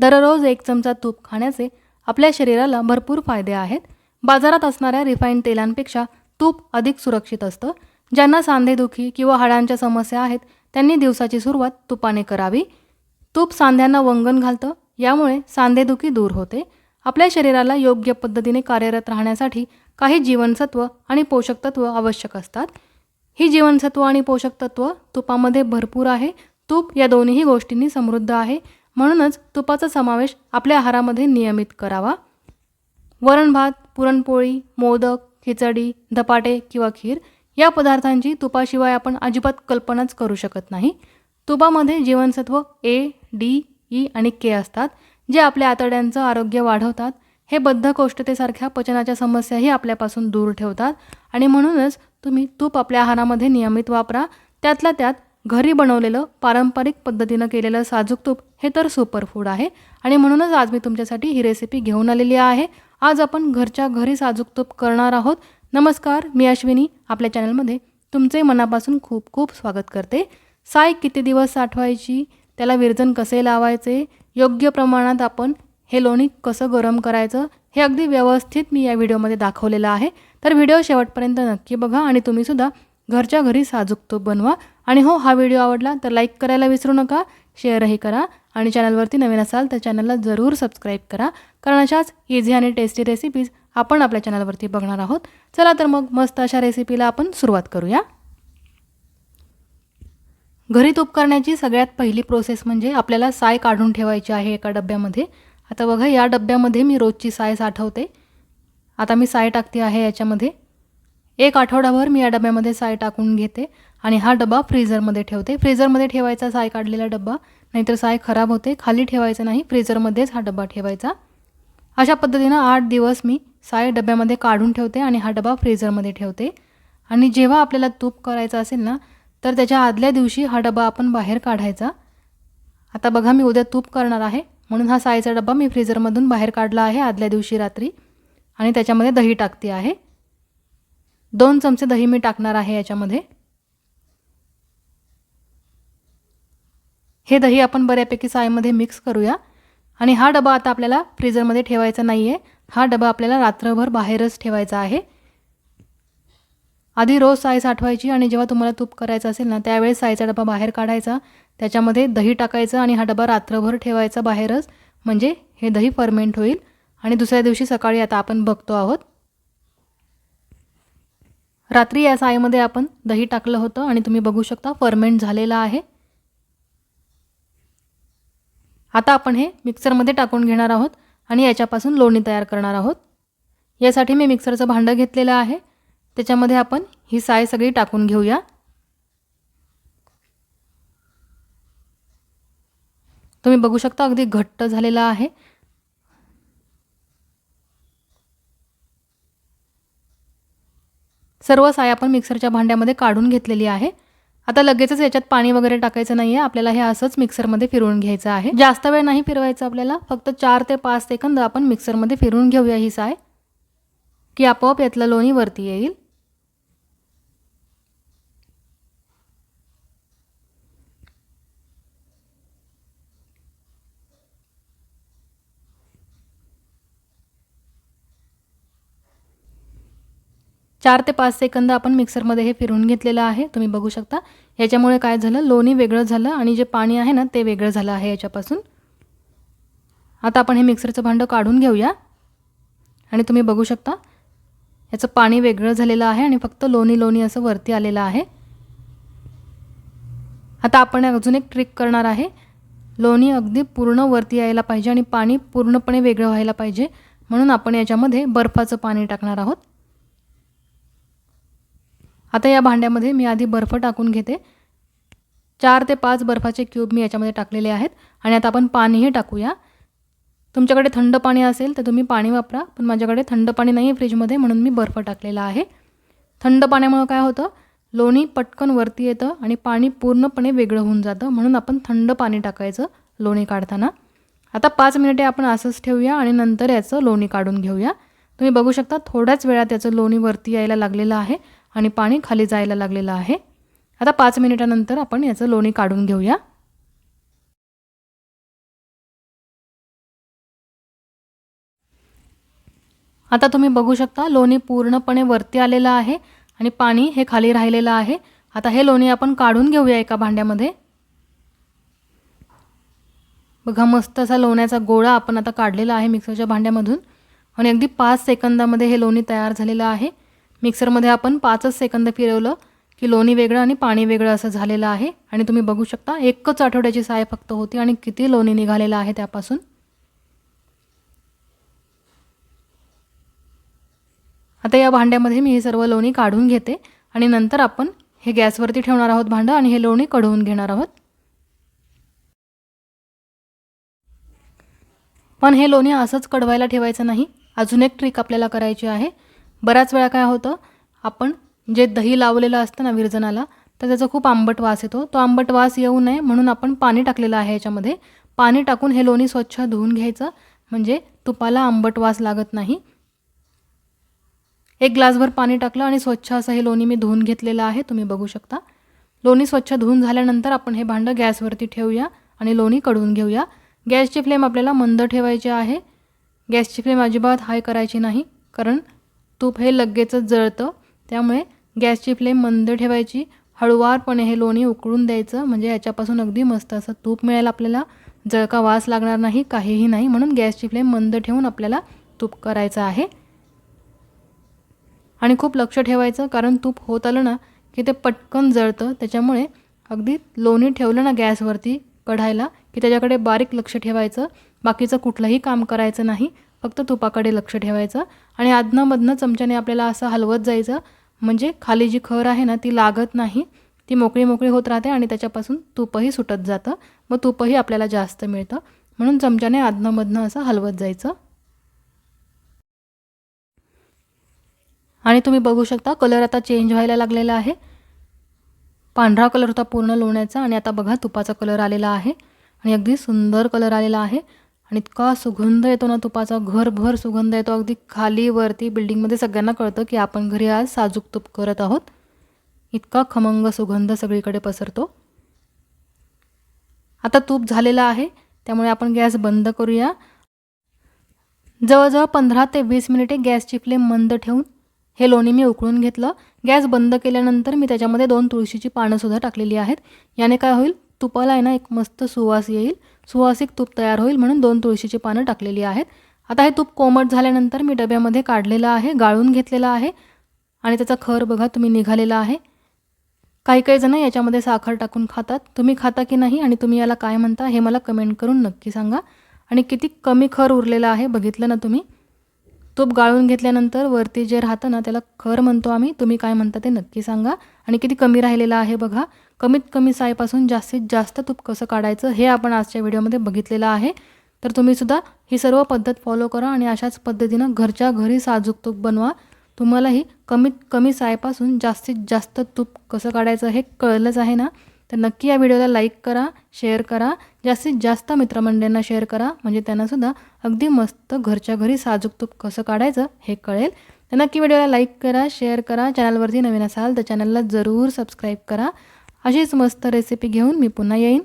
दररोज एक चमचा तूप खाण्याचे आपल्या शरीराला भरपूर फायदे आहेत. बाजारात असणाऱ्या रिफाईंड तेलांपेक्षा तूप अधिक सुरक्षित असतं. ज्यांना सांधेदुखी किंवा हाडांच्या समस्या आहेत त्यांनी दिवसाची सुरुवात तुपाने करावी. तूप सांध्यांना वंगण घालतं यामुळे सांधेदुखी दूर होते. आपल्या शरीराला योग्य पद्धतीने कार्यरत राहण्यासाठी काही जीवनसत्व आणि पोषकतत्व आवश्यक असतात. ही जीवनसत्व आणि पोषकतत्व तुपामध्ये भरपूर आहे. तूप या दोन्ही गोष्टींनी समृद्ध आहे. म्हणूनच तुपाचा समावेश आपल्या आहारामध्ये नियमित करावा. वरण भात पुरणपोळी मोदक खिचडी धपाटे किंवा खीर या पदार्थांची तुपाशिवाय आपण अजिबात कल्पनाच करू शकत नाही. तुपामध्ये जीवनसत्व ए डी ई आणि के असतात जे आपल्या आतड्यांचं आरोग्य वाढवतात. हे बद्धकोष्ठतेसारख्या पचनाच्या समस्याही आपल्यापासून दूर ठेवतात आणि म्हणूनच तुम्ही तूप आपल्या आहारामध्ये नियमित वापरा. त्यातल्या त्यात घरी बनवलेलं पारंपरिक पद्धतीनं केलेलं साजूक तूप हे तर सुपर फूड आहे. आणि म्हणूनच आज मी तुमच्यासाठी ही रेसिपी घेऊन आलेली आहे. आज आपण घरच्या घरी साजूक तूप करणार आहोत. नमस्कार मी अश्विनी. आपल्या चॅनलमध्ये तुमचे मनापासून खूप खूप स्वागत करते. साय किती दिवस साठवायची त्याला विरजन कसे लावायचे? योग्य प्रमाणात आपण हे लोणी कसं गरम करायचं? हे अगदी व्यवस्थित मी या व्हिडिओमध्ये दाखवलेलं आहे. तर व्हिडिओ शेवटपर्यंत नक्की बघा आणि तुम्हीसुद्धा घरच्या घरी साजूक तूप बनवा. आणि हो हा व्हिडिओ आवडला तर लाईक करायला विसरू नका शेअरही करा आणि चॅनलवरती नवीन असाल तर चॅनलला जरूर सबस्क्राईब करा कारण अशाच इझी आणि टेस्टी रेसिपीज आपण आपल्या चॅनलवरती बघणार आहोत. चला तर मग मस्त अशा रेसिपीला आपण सुरुवात करूया. घरी तूप करण्याची सगळ्यात पहिली प्रोसेस म्हणजे आपल्याला साय काढून ठेवायची आहे एका डब्यामध्ये. आता बघा या डब्यामध्ये मी रोजची साय साठवते. आता मी साय टाकते आहे याच्यामध्ये. एक आठवडाभर मी या डब्यामध्ये साय टाकून घेते. आणि हा डबा फ्रीझरमध्ये ठेवते. फ्रीझरमध्ये ठेवायचा साय काढलेला डब्बा नाहीतर साय खराब होते. खाली ठेवायचं नाही फ्रीझरमध्येच हा डबा ठेवायचा. अशा पद्धतीनं आठ दिवस मी साय डब्यामध्ये काढून ठेवते आणि हा डबा फ्रीझरमध्ये ठेवते. आणि जेव्हा आपल्याला तूप करायचं असेल ना तर त्याच्या आदल्या दिवशी हा डबा आपण बाहेर काढायचा. आता बघा मी उद्या तूप करणार आहे. म्हणून हा सायचा डबा मी फ्रीझरमधून बाहेर काढला आहे आदल्या दिवशी रात्री. आणि त्याच्यामध्ये दही टाकते आहे. दोन चमचे दही मी टाकणार आहे याच्यामध्ये. हे दही आपण बऱ्यापैकी चायमध्ये मिक्स करूया. आणि हा डबा आता आपल्याला फ्रीजरमध्ये ठेवायचा नाही आहे हा डबा आपल्याला रात्रभर बाहेरच ठेवायचा आहे. आधी रोज साय साठवायची आणि जेव्हा तुम्हाला तूप करायचं असेल ना त्यावेळेस सायचा डबा बाहेर काढायचा. त्याच्यामध्ये दही टाकायचं आणि हा डबा रात्रभर ठेवायचा बाहेरच. म्हणजे हे दही फर्मेंट होईल. आणि दुसऱ्या दिवशी सकाळी आता आपण बघतो आहोत. रात्री या सायमध्ये आपण दही टाकलं होतं आणि तुम्ही बघू शकता फर्मेंट झालेलं आहे. आता आपण हे मिक्सरमध्ये टाकून घेणार आहोत आणि याच्यापासून लोणी तयार करणार आहोत. यासाठी मी मिक्सरचं भांडं घेतलेलं आहे. त्याच्यामध्ये आपण ही साय सगळी टाकून घेऊया. तुम्ही बघू शकता अगदी घट्ट झालेला आहे. सर्व साय आपण मिक्सरच्या भांड्यामध्ये काढून घेतलेली आहे. आता लगेचच याच्यात पाणी वगैरे टाकायचं नाही आहे आपल्याला हे असंच मिक्सरमध्ये फिरवून घ्यायचं आहे. जास्त वेळ नाही फिरवायचं आपल्याला. फक्त चार ते पाच सेकंद आपण मिक्सरमध्ये फिरवून घेऊया ही साय. की आपोआप यातलं लोणी वरती येईल. चार ते पाच सेकंद आपण मिक्सरमध्ये हे फिरवून घेतलेलं आहे. तुम्ही बघू शकता. याच्यामुळे काय झालं? लोणी वेगळं झालं आणि जे पाणी आहे ना ते वेगळं झालं आहे याच्यापासून. आता आपण हे मिक्सरचं भांडं काढून घेऊया. आणि तुम्ही बघू शकता याचं पाणी वेगळं झालेलं आहे आणि फक्त लोणी लोणी असं वरती आलेलं आहे. आता आपण अजून एक ट्रिक करणार आहे. लोणी अगदी पूर्ण वरती यायला पाहिजे आणि पाणी पूर्णपणे वेगळं व्हायला पाहिजे. म्हणून आपण याच्यामध्ये बर्फाचं पाणी टाकणार आहोत. आता या भांड्यामध्ये मी आधी बर्फ टाकून घेते. चार ते पाच बर्फाचे क्यूब मी याच्यामध्ये टाकलेले आहेत आणि आता आपण पाणीही टाकूया. तुमच्याकडे थंड पाणी असेल तर तुम्ही पाणी वापरा पण माझ्याकडे थंड पाणी नाही आहे फ्रीजमध्ये म्हणून मी बर्फ टाकलेला आहे. थंड पाण्यामुळं काय होतं? लोणी पटकन वरती येतं आणि पाणी पूर्णपणे वेगळं होऊन जातं म्हणून आपण थंड पाणी टाकायचं लोणी काढताना. आता पाच मिनिटे आपण असंच ठेवूया आणि नंतर याचं लोणी काढून घेऊया. तुम्ही बघू शकता थोड्याच वेळात याचं लोणी वरती यायला लागलेलं आहे. आणि पाणी खाली जायला लागलेलं आहे. आता पाच मिनिटानंतर आपण याचं लोणी काढून घेऊया. आता तुम्ही बघू शकता लोणी पूर्णपणे वरती आलेलं आहे आणि पाणी हे खाली राहिलेलं आहे. आता हे लोणी आपण काढून घेऊया एका भांड्यामध्ये. बघा मस्त असा लोण्याचा गोळा आपण आता काढलेला आहे मिक्सरच्या भांड्यामधून. आणि अगदी पाच सेकंदामध्ये हे लोणी तयार झालेलं आहे. मिक्सरमध्ये आपण पाचच सेकंद फिरवलं की लोणी वेगळं आणि पाणी वेगळं असं झालेलं आहे. आणि तुम्ही बघू शकता एकच आठवड्याची साय फक्त होती आणि किती लोणी निघालेलं आहे त्यापासून. आता या भांड्यामध्ये मी हे सर्व लोणी काढून घेते आणि नंतर आपण हे गॅसवरती ठेवणार आहोत भांडं आणि हे लोणी कढवून घेणार आहोत. पण हे लोणी असंच कडवायला ठेवायचं नाही. अजून एक ट्रिक आपल्याला करायची आहे. बऱ्याच वेळा काय होतं आपण जे दही लावलेलं असतं ना विरजनाला तर त्याचा खूप आंबट वास येतो. तो आंबट वास येऊ नये म्हणून आपण पाणी टाकलेलं आहे याच्यामध्ये. पाणी टाकून हे लोणी स्वच्छ धुवून घ्यायचं. म्हणजे तुपाला आंबट वास लागत नाही. एक ग्लासभर पाणी टाकलं आणि स्वच्छ असं हे लोणी मी धुवून घेतलेलं आहे. तुम्ही बघू शकता. लोणी स्वच्छ धुवून झाल्यानंतर आपण हे भांडं गॅसवरती ठेवूया आणि लोणी कडवून घेऊया. गॅसची फ्लेम आपल्याला मंद ठेवायची आहे. गॅसची फ्लेम अजिबात हाय करायची नाही कारण तूप हे लगेचच जळतं. त्यामुळे गॅसची फ्लेम मंद ठेवायची. हळुवारपणे हे लोणी उकळून द्यायचं. म्हणजे याच्यापासून अगदी मस्त असं तूप मिळेल आपल्याला. जळका वास लागणार नाही काहीही नाही. म्हणून गॅसची फ्लेम मंद ठेवून आपल्याला तूप करायचं आहे. आणि खूप लक्ष ठेवायचं कारण तूप होत आलं ना की ते पटकन जळतं. त्याच्यामुळे अगदी लोणी ठेवलं ना गॅसवरती कढायला की त्याच्याकडे बारीक लक्ष ठेवायचं. बाकीचं कुठलंही काम करायचं नाही. फक्त तुपाकडे लक्ष ठेवायचं आणि आदनामधनं चमच्याने आपल्याला असं हलवत जायचं. म्हणजे खाली जी खर आहे ना ती लागत नाही. ती मोकळी मोकळी होत राहते आणि त्याच्यापासून तूपही सुटत जातं. मग तूपही आपल्याला जास्त मिळतं. म्हणून चमच्याने आदनामधनं असं हलवत जायचं. आणि तुम्ही बघू शकता कलर आता चेंज व्हायला लागलेला आहे. पांढरा कलर होता पूर्ण लोण्याचा आणि आता बघा तुपाचा कलर आलेला आहे. आणि अगदी सुंदर कलर आलेला आहे. आणि इतका सुगंध येतो ना तुपाचा घरभर सुगंध येतो. अगदी खाली वरती बिल्डिंगमध्ये सगळ्यांना कळतं की आपण घरी आज साजूक तूप करत आहोत. इतका खमंग सुगंध सगळीकडे पसरतो. आता तूप झालेलं आहे त्यामुळे आपण गॅस बंद करूया. जवळजवळ पंधरा ते वीस मिनिटे गॅसची फ्लेम मंद ठेवून हे लोणी मी उकळून घेतलं. गॅस बंद केल्यानंतर मी त्याच्यामध्ये दोन तुळशीची पानंसुद्धा टाकलेली आहेत. याने काय होईल? तुपाला आहे ना एक मस्त सुवास येईल. सुवासिक तूप तयार होईल म्हणून दोन तुळशीची पानं टाकलेली आहेत. आता हे तूप कोमट झाल्यानंतर मी डब्यामध्ये काढलेलं आहे गाळून घेतलेलं आहे आणि त्याचा खर बघा तुम्ही निघालेला आहे. काही काही जण याच्यामध्ये साखर टाकून खातात. तुम्ही खाता की नाही आणि तुम्ही याला काय म्हणता हे मला कमेंट करून नक्की सांगा. आणि किती कमी खर उरलेलं आहे बघितलं ना तुम्ही? तूप गाळून घेतल्यानंतर वरती जे राहतं ना त्याला खर म्हणतो आम्ही. तुम्ही काय म्हणता ते नक्की सांगा. आणि किती कमी राहिलेलं आहे बघा. कमीत कमी सायपासून जास्तीत जास्त तूप कसं काढायचं हे आपण आजच्या व्हिडिओमध्ये बघितलेलं आहे. तर तुम्हीसुद्धा ही सर्व पद्धत फॉलो करा आणि अशाच पद्धतीनं घरच्या घरी साजूक तूप बनवा. तुम्हालाही कमीत कमी सायपासून जास्तीत जास्त तूप कसं काढायचं हे कळलंच आहे ना? तर नक्की या व्हिडिओला लाईक करा शेअर करा जास्तीत जास्त मित्रमंडळींना शेअर करा. म्हणजे त्यांनासुद्धा अगदी मस्त घरच्या घरी साजूक तूप कसं काढायचं हे कळेल. तर नक्की व्हिडिओला लाईक करा शेअर करा. चॅनलवरती नवीन असाल तर चॅनलला जरूर सबस्क्राईब करा. अशीच मस्त रेसिपी घेऊन मी पुन्हा येईन.